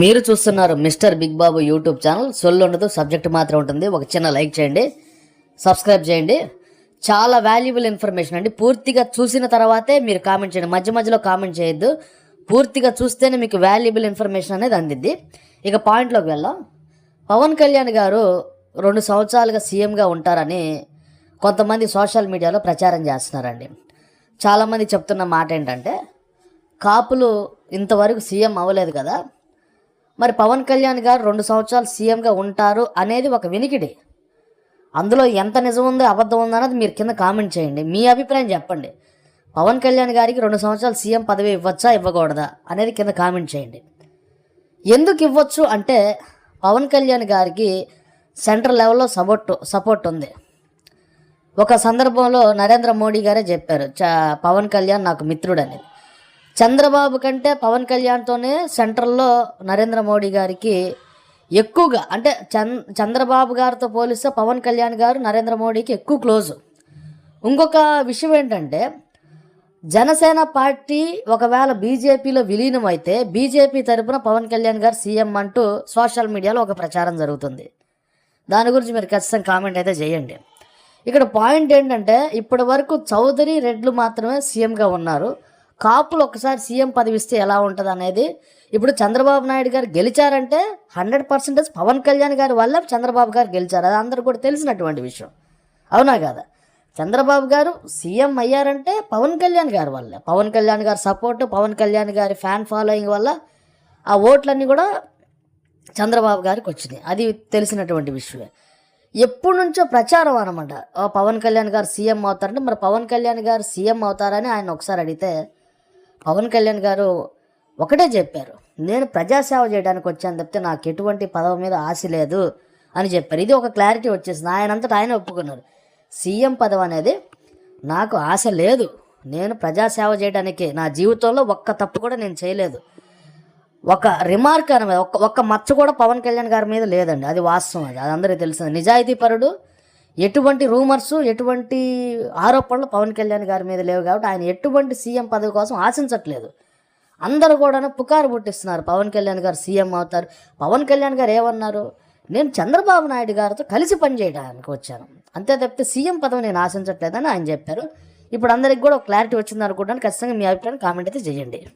మీరు చూస్తున్నారు mister big Babu YouTube channel. సొల్లు ఉండదు సబ్జెక్ట్ మాత్రం ఉంటుంది. ఒక చిన్న లైక్ చేయండి సబ్స్క్రైబ్ చేయండి. చాలా వాల్యుబుల్ ఇన్ఫర్మేషన్ అండి. పూర్తిగా చూసిన తర్వాతే మీరు కామెంట్ చేయండి. మధ్య మధ్యలో కామెంట్ చేయొద్దు. పూర్తిగా చూస్తేనే మీకు వాల్యుబుల్ ఇన్ఫర్మేషన్ అనేది అందిద్ది. ఇక పాయింట్లోకి వెళ్దాం. పవన్ కళ్యాణ్ గారు రెండు సంవత్సరాలుగా సీఎంగా ఉంటారని కొంతమంది సోషల్ మీడియాలో ప్రచారం చేస్తున్నారండి. చాలామంది చెప్తున్న మాట ఏంటంటే కాపులు ఇంతవరకు సీఎం అవ్వలేదు కదా. మరి పవన్ కళ్యాణ్ గారు రెండు సంవత్సరాలు సీఎంగా ఉంటారు అనేది ఒక వినికిడి. అందులో ఎంత నిజం ఉందో అబద్ధం ఉందో అన్నది మీరు కింద కామెంట్ చేయండి. మీ అభిప్రాయం చెప్పండి. పవన్ కళ్యాణ్ గారికి రెండు సంవత్సరాలు సీఎం పదవి ఇవ్వచ్చా ఇవ్వకూడదా అనేది కింద కామెంట్ చేయండి. ఎందుకు ఇవ్వచ్చు అంటే పవన్ కళ్యాణ్ గారికి సెంట్రల్ లెవెల్లో సపోర్ట్ సపోర్ట్ ఉంది. ఒక సందర్భంలో నరేంద్ర మోడీ గారే చెప్పారు చ పవన్ కళ్యాణ్ నాకు మిత్రుడని. చంద్రబాబు కంటే పవన్ కళ్యాణ్తోనే సెంట్రల్లో నరేంద్ర మోడీ గారికి ఎక్కువగా అంటే చంద్ చంద్రబాబు గారితో పోలిస్తే పవన్ కళ్యాణ్ గారు నరేంద్ర మోడీకి ఎక్కువ క్లోజ్. ఇంకొక విషయం ఏంటంటే జనసేన పార్టీ ఒకవేళ బీజేపీలో విలీనం అయితే బీజేపీ తరపున పవన్ కళ్యాణ్ గారు సీఎం అంటూ సోషల్ మీడియాలో ఒక ప్రచారం జరుగుతుంది. దాని గురించి మీరు ఖచ్చితంగా కామెంట్ అయితే చేయండి. ఇక్కడ పాయింట్ ఏంటంటే ఇప్పటి వరకు చౌదరి రెడ్లు మాత్రమే సీఎంగా ఉన్నారు. కాపులు ఒకసారి సీఎం పదవి ఇస్తే ఎలా ఉంటుంది అనేది ఇప్పుడు చంద్రబాబు నాయుడు గారు గెలిచారంటే హండ్రెడ్ పర్సెంటేజ్ పవన్ కళ్యాణ్ గారి వల్ల చంద్రబాబు గారు గెలిచారు. అది అందరూ కూడా తెలిసినటువంటి విషయం. అవునా కాదా? చంద్రబాబు గారు సీఎం అయ్యారంటే పవన్ కళ్యాణ్ గారి వల్ల. పవన్ కళ్యాణ్ గారి సపోర్ట్ పవన్ కళ్యాణ్ గారి ఫ్యాన్ ఫాలోయింగ్ వల్ల ఆ ఓట్లన్నీ కూడా చంద్రబాబు గారికి వచ్చినాయి. అది తెలిసినటువంటి విషయమే. ఎప్పటి నుంచో ప్రచారం అనమాట. పవన్ కళ్యాణ్ గారు సీఎం అవుతారంటే మరి పవన్ కళ్యాణ్ గారు సీఎం అవుతారని ఆయన ఒకసారి అడిగితే పవన్ కళ్యాణ్ గారు ఒకటే చెప్పారు నేను ప్రజాసేవ చేయడానికి వచ్చాను తప్పితే నాకు ఎటువంటి పదవి మీద ఆశ లేదు అని చెప్పారు. ఇది ఒక క్లారిటీ వచ్చేసింది. ఆయనంతటా ఆయన ఒప్పుకున్నారు. సీఎం పదవి అనేది నాకు ఆశ లేదు. నేను ప్రజాసేవ చేయడానికి నా జీవితంలో ఒక్క తప్పు కూడా నేను చేయలేదు. ఒక రిమార్క్ అనమాట ఒక్క ఒక్క మచ్చ కూడా పవన్ కళ్యాణ్ గారి మీద లేదండి. అది వాస్తవం అది. అది అందరికీ తెలిసింది నిజాయితీపరుడు ఎటువంటి రూమర్స్ ఎటువంటి ఆరోపణలు పవన్ కళ్యాణ్ గారి మీద లేవు కాబట్టి ఆయన ఎటువంటి సీఎం పదవి కోసం ఆశించట్లేదు. అందరూ కూడా పుకారు పుట్టిస్తున్నారు. పవన్ కళ్యాణ్ గారు సీఎం అవుతారు. పవన్ కళ్యాణ్ గారు ఏమన్నారు? నేను చంద్రబాబు నాయుడు గారితో కలిసి పనిచేయడానికి వచ్చాను. అంతే తప్పితే సీఎం పదవి నేను ఆశించట్లేదని ఆయన చెప్పారు. ఇప్పుడు అందరికి కూడా క్లారిటీ వచ్చింది అనుకుంటాను. ఖచ్చితంగా మీ అభిప్రాయం కామెంట్ అయితే చేయండి.